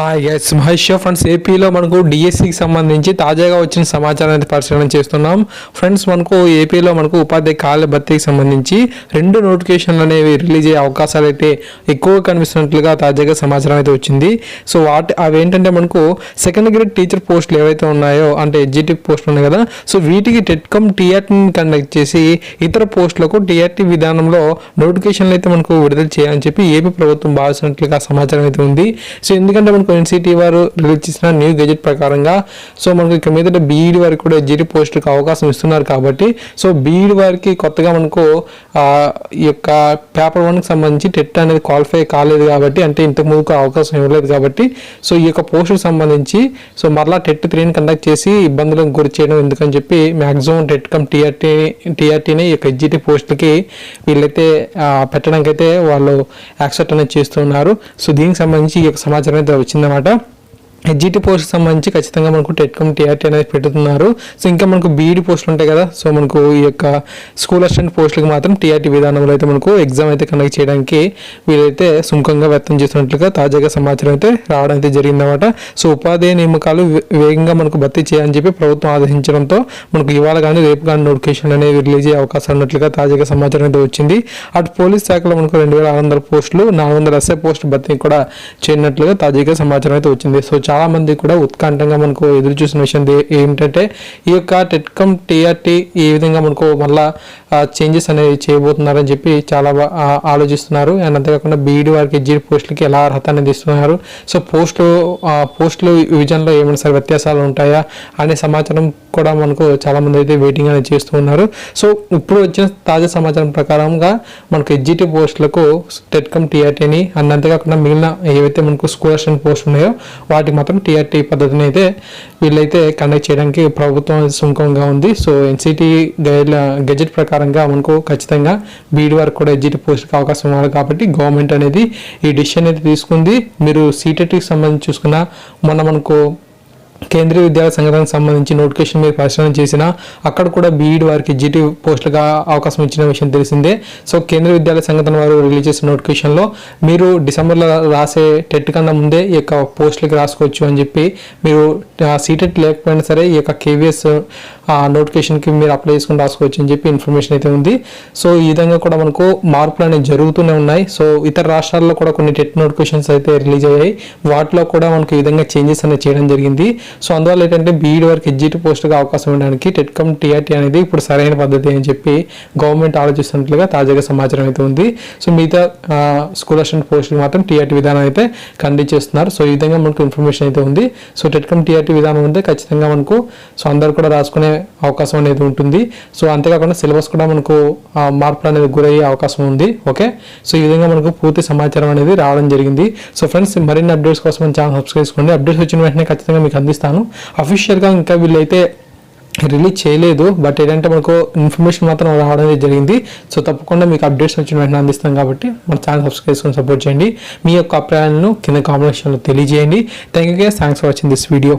Hi guys Mahesh friends ఏపీలో మనకు డిఎస్సికి సంబంధించి తాజాగా వచ్చిన సమాచారాన్ని పరిశీలన చేస్తున్నాం. ఫ్రెండ్స్ మనకు ఏపీలో మనకు ఉపాధ్యాయ కాల భర్తీకి సంబంధించి రెండు నోటిఫికేషన్లు అనేవి రిలీజ్ అయ్యే అవకాశాలు అయితే ఎక్కువ కనిపిస్తున్నట్లుగా తాజాగా సమాచారం అయితే వచ్చింది. సో వాటి అవి ఏంటంటే మనకు సెకండ్ గ్రేడ్ టీచర్ పోస్టులు ఏవైతే ఉన్నాయో అంటే ఎగ్జిటివ్ పోస్టులు ఉన్నాయి కదా సో వీటికి టెట్కమ్ టీఆర్టీని కండక్ట్ చేసి ఇతర పోస్టులకు టీఆర్టీ విధానంలో నోటిఫికేషన్లు అయితే మనకు విడుదల చేయాలని చెప్పి ఏపీ ప్రభుత్వం భావిస్తున్నట్లుగా సమాచారం అయితే ఉంది. సో ఎందుకంటే మనకు ఎన్సిటీ వారు రిలీజ్ చేసిన న్యూ గెజెట్ ప్రకారంగా సో మనకు ఇక మీద బీఈడి వారికి కూడా ఎగ్జిటివ్ పోస్టులకు అవకాశం ఇస్తున్నారు కాబట్టి సో బీఈడి వారికి కొత్తగా మనకు ఈ యొక్క పేపర్ వన్కి సంబంధించి టెట్ అనేది క్వాలిఫై కాలేదు కాబట్టి అంటే ఇంతకు ముందుకు అవకాశం ఇవ్వలేదు కాబట్టి సో ఈ యొక్క పోస్టుకు సంబంధించి సో మరలా టెట్ త్రీని కండక్ట్ చేసి ఇబ్బందులకు గురి చేయడం ఎందుకని చెప్పి మ్యాక్సిమం టెట్ కమ్ టీఆర్టీ టీఆర్టీని ఈ యొక్క ఎగ్జిటివ్ పోస్టులకి వీళ్ళైతే పెట్టడానికి అయితే వాళ్ళు యాక్సెప్ట్ అనేది చేస్తున్నారు. సో దీనికి సంబంధించి ఈ యొక్క సమాచారం అయితే వచ్చింది. వచ్చిందన్నమాట ఎగ్జిటి పోస్ట్ సంబంధించి ఖచ్చితంగా మనకు టెట్కమ్ టీఆర్టీ అనేది పెడుతున్నారు. సో ఇంకా మనకు బీఈడి పోస్టులు ఉంటాయి కదా. సో మనకు ఈ యొక్క స్కూల్ అసిస్టెంట్ పోస్టులకు మాత్రం టీఆర్టీ విధానంలో అయితే మనకు ఎగ్జామ్ అయితే కండక్ట్ చేయడానికి వీలైతే సుముఖంగా వ్యక్తం చేస్తున్నట్లుగా తాజాగా సమాచారం అయితే రావడం అయితే జరిగిందన్నమాట. సో ఉపాధ్యాయ నియామకాలు వేగంగా మనకు భర్తీ చేయాలని చెప్పి ప్రభుత్వం ఆదేశించడంతో మనకు ఇవాళ కానీ రేపు కానీ నోటిఫికేషన్ అనేది రిలీజ్ అయ్యే అవకాశం ఉన్నట్లుగా తాజాగా సమాచారం అయితే వచ్చింది. అటు పోలీస్ శాఖలో మనకు రెండు వేల ఆరు వందల పోస్టులు నాలుగు వందల ఎస్ఐ పోస్ట్ భర్తీ కూడా చేయనట్లుగా తాజాగా సమాచారం అయితే వచ్చింది. సో చాలా మంది కూడా ఉత్కంఠంగా మనకు ఎదురు చూసిన విషయం ఏమిటంటే ఏంటంటే ఈ యొక్క టెట్కమ్ టీఆర్టీ ఏ విధంగా మనకు మళ్ళా చేంజెస్ అనేవి చేయబోతున్నారని చెప్పి చాలా ఆలోచిస్తున్నారు. అండ్ అంతేకాకుండా బీఈడి వారికి జీడి పోస్టులకి ఎలా అర్హత అనేది ఇస్తున్నారు. సో పోస్టులు పోస్టులు విజన్లో ఏమైనా సరే వ్యత్యాసాలు ఉంటాయా అనే సమాచారం కూడా మనకు చాలా మంది అయితే వెయిటింగ్ అనేది చేస్తూ ఉన్నారు. సో ఇప్పుడు వచ్చిన తాజా సమాచారం ప్రకారంగా మనకు ఎగ్జిటివ్ పోస్టులకు టెట్కమ్ టీఆర్టీని అండ్ అంతేకాకుండా మిగిలిన ఏవైతే మనకు స్కూల్ పోస్ట్ ఉన్నాయో వాటికి మాత్రం టీఆర్టీ పద్ధతిని అయితే వీళ్ళైతే కండక్ట్ చేయడానికి ప్రభుత్వం సుంకంగా ఉంది. సో ఎన్సిటీ గైడ్ గెజెట్ ప్రకారంగా మనకు ఖచ్చితంగా బీడ్ వరకు కూడా ఎగ్జిట్ పోస్ట్కి అవకాశం ఉన్నారు కాబట్టి గవర్నమెంట్ అనేది ఈ డిసిషన్ అయితే తీసుకుంది. మీరు సీటెట్కి సంబంధించి చూసుకున్న మొన్న మనకు కేంద్రీయ విద్యాలయ సంఘటనకు సంబంధించి నోటిఫికేషన్ మీరు పరిశీలన చేసిన అక్కడ కూడా బీఈడి వారికి జీటీ పోస్టులుగా అవకాశం ఇచ్చిన విషయం తెలిసిందే. సో కేంద్రీయ విద్యాలయ సంఘటన వారు రిలీజ్ చేసిన నోటిఫికేషన్లో మీరు డిసెంబర్లో రాసే టెట్ కన్నా ముందే ఈ యొక్క పోస్టులకి రాసుకోవచ్చు అని చెప్పి మీరు సీటెట్ లేకపోయినా సరే ఈ యొక్క కేవీఎస్ నోటిఫికేషన్కి మీరు అప్లై చేసుకుని రాసుకోవచ్చు అని చెప్పి ఇన్ఫర్మేషన్ అయితే ఉంది. సో ఈ విధంగా కూడా మనకు మార్పులు అనేవి జరుగుతూనే ఉన్నాయి. సో ఇతర రాష్ట్రాల్లో కూడా కొన్ని టెట్ నోటిఫికేషన్స్ అయితే రిలీజ్ అయ్యాయి. వాటిలో కూడా మనకు ఈ విధంగా చేంజెస్ అనేది చేయడం జరిగింది. సో అందువల్ల ఏంటంటే బీఈడి వరకు ఎగ్జిట్ పోస్ట్గా అవకాశం ఇవ్వడానికి టెట్కమ్ టీఆర్టీ అనేది ఇప్పుడు సరైన పద్ధతి అని చెప్పి గవర్నమెంట్ ఆలోచిస్తున్నట్లుగా తాజాగా సమాచారం అయితే ఉంది. సో మిగతా స్కూల్ అసిస్టెంట్ పోస్టులు మాత్రం టీఆర్టీ విధానం అయితే కండక్ట్ చేస్తున్నారు. సో ఈ విధంగా మనకు ఇన్ఫర్మేషన్ అయితే ఉంది. సో టెట్కమ్ టీఆర్టీ విధానం ఉంటే ఖచ్చితంగా మనకు సో అందరు కూడా రాసుకునే అవకాశం అనేది ఉంటుంది. సో అంతేకాకుండా సిలబస్ కూడా మనకు మార్పులు అనేది గురయ్యే అవకాశం ఉంది. ఓకే? సో ఈ విధంగా మనకు పూర్తి సమాచారం అనేది రావడం జరిగింది. సో ఫ్రెండ్స్ మరిన్ని అప్డేట్స్ కోసం మన ఛానల్ సబ్స్క్రైబ్ చేసుకోండి. అప్డేట్స్ వచ్చిన వెంటనే ఖచ్చితంగా మీకు అందిస్తాను. అఫీషియల్గా ఇంకా వీళ్ళైతే రిలీజ్ చేయలేదు. బట్ ఏంటంటే మనకు ఇన్ఫర్మేషన్ మాత్రం రావడం జరిగింది. సో తప్పకుండా మీకు అప్డేట్స్ వచ్చిన వెంటనే అందిస్తాం కాబట్టి మన ఛానల్ సబ్స్క్రైబ్ చేసుకొని సపోర్ట్ చేయండి. మీ యొక్క అభిప్రాయాలను కింద కాంబినేషన్లో తెలియజేయండి. Thank you thanks for watching this video